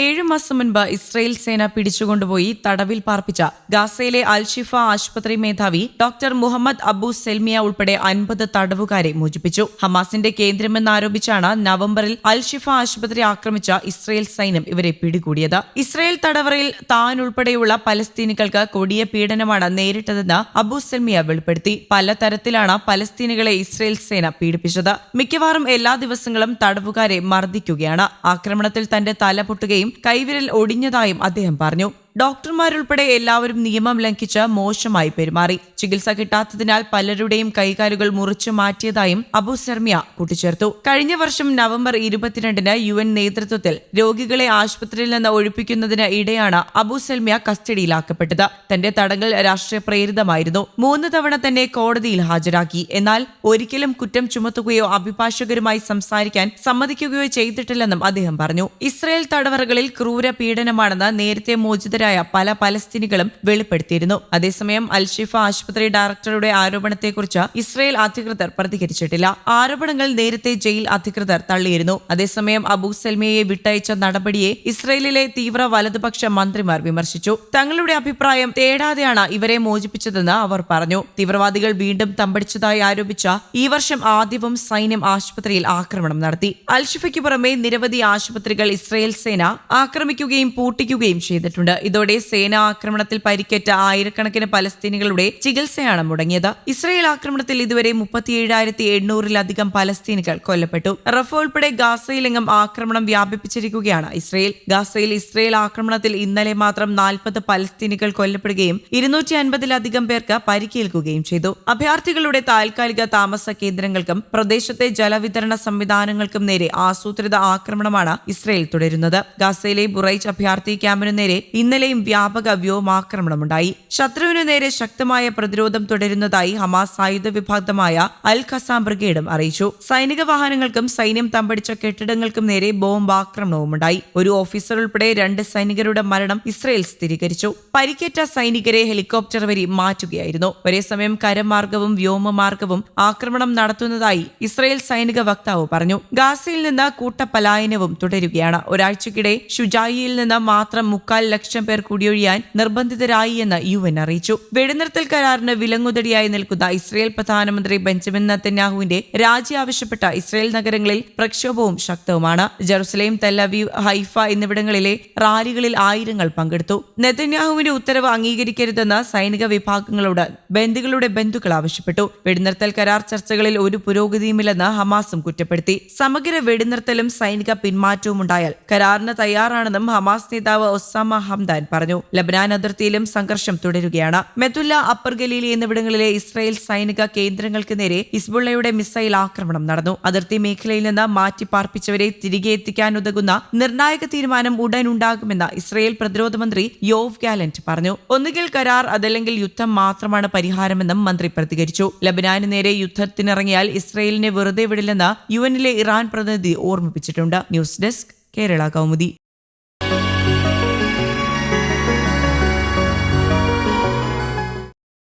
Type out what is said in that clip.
ഏഴു മാസം മുൻപ് ഇസ്രയേൽ സേന പിടിച്ചുകൊണ്ടുപോയി തടവിൽ പാർപ്പിച്ച ഗാസയിലെ അൽഷിഫ ആശുപത്രി മേധാവി ഡോക്ടർ മുഹമ്മദ് അബു സെൽമിയ ഉൾപ്പെടെ അൻപത് തടവുകാരെ മോചിപ്പിച്ചു. ഹമാസിന്റെ കേന്ദ്രമെന്നാരോപിച്ചാണ് നവംബറിൽ അൽഷിഫ ആശുപത്രി ആക്രമിച്ച ഇസ്രയേൽ സൈന്യം ഇവരെ പിടികൂടിയത്. ഇസ്രയേൽ തടവറയിൽ താൻ ഉൾപ്പെടെയുള്ള പലസ്തീനികൾക്ക് കൊടിയ പീഡനമാണ് നേരിട്ടതെന്ന് അബു സെൽമിയ വെളിപ്പെടുത്തി. പലതരത്തിലാണ് പലസ്തീനികളെ ഇസ്രയേൽ സേന പീഡിപ്പിച്ചത്. മിക്കവാറും എല്ലാ ദിവസങ്ങളും തടവുകാരെ മർദ്ദിക്കുകയാണ്. ആക്രമണത്തിൽ തന്റെ തല പൊട്ടുകയും കൈവിരൽ ഒടിഞ്ഞതായും അദ്ദേഹം പറഞ്ഞു ഡോക്ടർമാരുൾപ്പെടെ എല്ലാവരും നിയമം ലംഘിച്ച് മോശമായി പെരുമാറി. ചികിത്സ കിട്ടാത്തതിനാൽ പലരുടെയും കൈകാലുകൾ മുറിച്ചു മാറ്റിയതായും അബു ശർമിയ കൂട്ടിച്ചേർത്തു. കഴിഞ്ഞ വർഷം നവംബർ ഇരുപത്തിരണ്ടിന് യു എൻ നേതൃത്വത്തിൽ രോഗികളെ ആശുപത്രിയിൽ നിന്ന് ഒഴിപ്പിക്കുന്നതിന് ഇടെയാണ് അബു സൽമിയ കസ്റ്റഡിയിലാക്കപ്പെട്ടത്. തന്റെ തടങ്കൽ രാഷ്ട്രീയ പ്രേരിതമായിരുന്നു. മൂന്ന് തവണ തന്നെ കോടതിയിൽ ഹാജരാക്കി. എന്നാൽ ഒരിക്കലും കുറ്റം ചുമത്തുകയോ അഭിഭാഷകരുമായി സംസാരിക്കാൻ സമ്മതിക്കുകയോ ചെയ്തിട്ടില്ലെന്നും അദ്ദേഹം പറഞ്ഞു. ഇസ്രയേൽ തടവറകളിൽ ക്രൂര പീഡനമാണെന്ന് നേരത്തെ മോചിതരായ പല പലസ്തീനികളും വെളിപ്പെടുത്തിയിരുന്നു. അതേസമയം അൽഷിഫ ആശുപത്രി ഡയറക്ടറുടെ ആരോപണത്തെക്കുറിച്ച് ഇസ്രയേൽ അധികൃതർ പ്രതികരിച്ചിട്ടില്ല. ആരോപണങ്ങൾ നേരത്തെ ജയിൽ അധികൃതർ തള്ളിയിരുന്നു. അതേസമയം അബു സൽമിയെ വിട്ടയച്ച നടപടിയെ ഇസ്രയേലിലെ തീവ്ര വലതുപക്ഷ മന്ത്രിമാർ വിമർശിച്ചു. തങ്ങളുടെ അഭിപ്രായം തേടാതെയാണ് ഇവരെ മോചിപ്പിച്ചതെന്ന് അവർ പറഞ്ഞു. തീവ്രവാദികൾ വീണ്ടും തമ്പടിച്ചതായി ആരോപിച്ച ഈ വർഷം ആദ്യവും സൈന്യം ആശുപത്രിയിൽ ആക്രമണം നടത്തി. അൽഷിഫയ്ക്ക് പുറമെ നിരവധി ആശുപത്രികൾ ഇസ്രയേൽ സേന ആക്രമിക്കുകയും പൂട്ടിക്കുകയും ചെയ്തിട്ടുണ്ട്. ഇതോടെ സേനാ ആക്രമണത്തിൽ പരിക്കേറ്റ ആയിരക്കണക്കിന് പലസ്തീനികളുടെ ചികിത്സയാണ് മുടങ്ങിയത്. ഇസ്രയേൽ ആക്രമണത്തിൽ ഇതുവരെ മുപ്പത്തിയേഴായിരത്തി എണ്ണൂറിലധികം പലസ്തീനികൾ കൊല്ലപ്പെട്ടു. റഫ ഉൾപ്പെടെ ഗാസയിലെങ്ങും ആക്രമണം വ്യാപിപ്പിച്ചിരിക്കുകയാണ് ഇസ്രയേൽ. ഗാസയിൽ ഇസ്രയേൽ ആക്രമണത്തിൽ ഇന്നലെ മാത്രം നാൽപ്പത് പലസ്തീനികൾ കൊല്ലപ്പെടുകയും ഇരുന്നൂറ്റി അൻപതിലധികം പേർക്ക് പരിക്കേൽക്കുകയും ചെയ്തു. അഭയാർത്ഥികളുടെ താൽക്കാലിക താമസ കേന്ദ്രങ്ങൾക്കും പ്രദേശത്തെ ജലവിതരണ സംവിധാനങ്ങൾക്കും നേരെ ആസൂത്രിത ആക്രമണമാണ് ഇസ്രയേൽ തുടരുന്നത്. ഗാസയിലെ ബുറൈച്ച് അഭയാർത്ഥി ക്യാമ്പിനു നേരെ ഇന്നലെയും വ്യാപക വ്യോമാക്രമണമുണ്ടായി. ശത്രുവിനു നേരെ ശക്തമായ പ്രതിരോധം തുടരുന്നതായി ഹമാസ് ആയുധ വിഭാഗമായ അൽ ഖസാം ബ്രിഗേഡും അറിയിച്ചു. സൈനിക വാഹനങ്ങൾക്കും സൈന്യം തമ്പടിച്ച കെട്ടിടങ്ങൾക്കും നേരെ ബോംബാക്രമണവുമുണ്ടായി. ഒരു ഓഫീസർ ഉൾപ്പെടെ രണ്ട് സൈനികരുടെ മരണം ഇസ്രയേൽ സ്ഥിരീകരിച്ചു. പരിക്കേറ്റ സൈനികരെ ഹെലികോപ്റ്റർ വഴി മാറ്റുകയായിരുന്നു. ഒരേസമയം കരമാർഗവും വ്യോമമാർഗവും ആക്രമണം നടത്തുന്നതായി ഇസ്രയേൽ സൈനിക വക്താവ് പറഞ്ഞു. ഗാസയിൽ നിന്ന് കൂട്ടപലായനവും തുടരുകയാണ്. ഒരാഴ്ചക്കിടെ ഷുജായിയിൽ നിന്ന് മാത്രം മുക്കാൽ ലക്ഷം കുടിയൊഴിയാൻ നിർബന്ധിതരായി എന്ന് യു എൻ അറിയിച്ചു. വെടിനിർത്തൽ കരാറിന് വിലങ്ങുതടിയായി നിൽക്കുന്ന ഇസ്രയേൽ പ്രധാനമന്ത്രി ബെഞ്ചമിൻ നത്തന്യാഹുവിന്റെ രാജി ആവശ്യപ്പെട്ട ഇസ്രയേൽ നഗരങ്ങളിൽ പ്രക്ഷോഭവും ശക്തവുമാണ്. ജെറുസലേം തെല്ലവീവ് ഹൈഫ എന്നിവിടങ്ങളിലെ റാലികളിൽ ആയിരങ്ങൾ പങ്കെടുത്തു. നെതന്യാഹുവിന്റെ ഉത്തരവ് അംഗീകരിക്കരുതെന്ന് സൈനിക വിഭാഗങ്ങളോട് ബന്ധുക്കളുടെ ബന്ധുക്കൾ ആവശ്യപ്പെട്ടു. വെടിനിർത്തൽ കരാർ ചർച്ചകളിൽ ഒരു പുരോഗതിയുമില്ലെന്ന് ഹമാസും കുറ്റപ്പെടുത്തി. സമഗ്ര വെടിനിർത്തലും സൈനിക പിന്മാറ്റവും ഉണ്ടായാൽ കരാറിന് തയ്യാറാണെന്നും ഹമാസ് നേതാവ് ഒസാമ ഹംദാൻ പറഞ്ഞു ലബനാൻ അതിർത്തിയിലും സംഘർഷം തുടരുകയാണ്. മെതുല്ല അപ്പർ ഗലീലി എന്നിവിടങ്ങളിലെ ഇസ്രായേൽ സൈനിക കേന്ദ്രങ്ങൾക്ക് നേരെ ഇസ്ബുള്ളയുടെ മിസൈൽ ആക്രമണം നടന്നു. അതിർത്തി മേഖലയിൽ നിന്ന് മാറ്റി പാർപ്പിച്ചവരെ തിരികെ എത്തിക്കാനുതകുന്ന നിർണായക തീരുമാനം ഉടൻ ഉണ്ടാകുമെന്ന് ഇസ്രായേൽ പ്രതിരോധ മന്ത്രി യോവ് ഗാലന്റ് പറഞ്ഞു. ഒന്നുകിൽ കരാർ അതല്ലെങ്കിൽ യുദ്ധം മാത്രമാണ് പരിഹാരമെന്നും മന്ത്രി പ്രതികരിച്ചു. ലബനാന് നേരെ യുദ്ധത്തിനിറങ്ങിയാൽ ഇസ്രായേലിനെ വെറുതെ വിടില്ലെന്ന് യു എന്നിലെ ഇറാൻ പ്രതിനിധി ഓർമ്മിപ്പിച്ചിട്ടുണ്ട്. News desk Kerala Kaumudi.